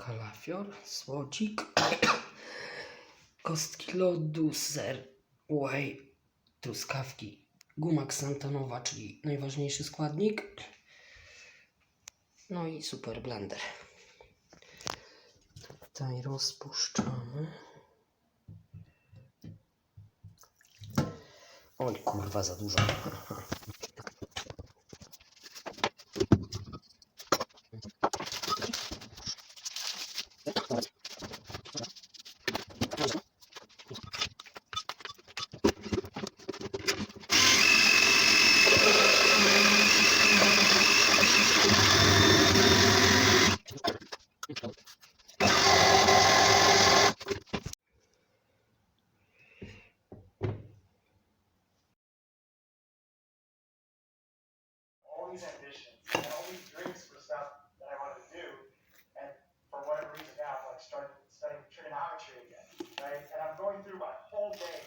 kalafior, słodzik, kostki lodu, ser, whey, truskawki, guma ksantanowa, czyli najważniejszy składnik, no i super blender. Tutaj rozpuszczamy. Oj, kurwa, za dużo. all these ambitions and all these dreams for stuff that I wanted to do, and for whatever reason now, I'm like starting studying trigonometry again, right? And I'm going through my whole day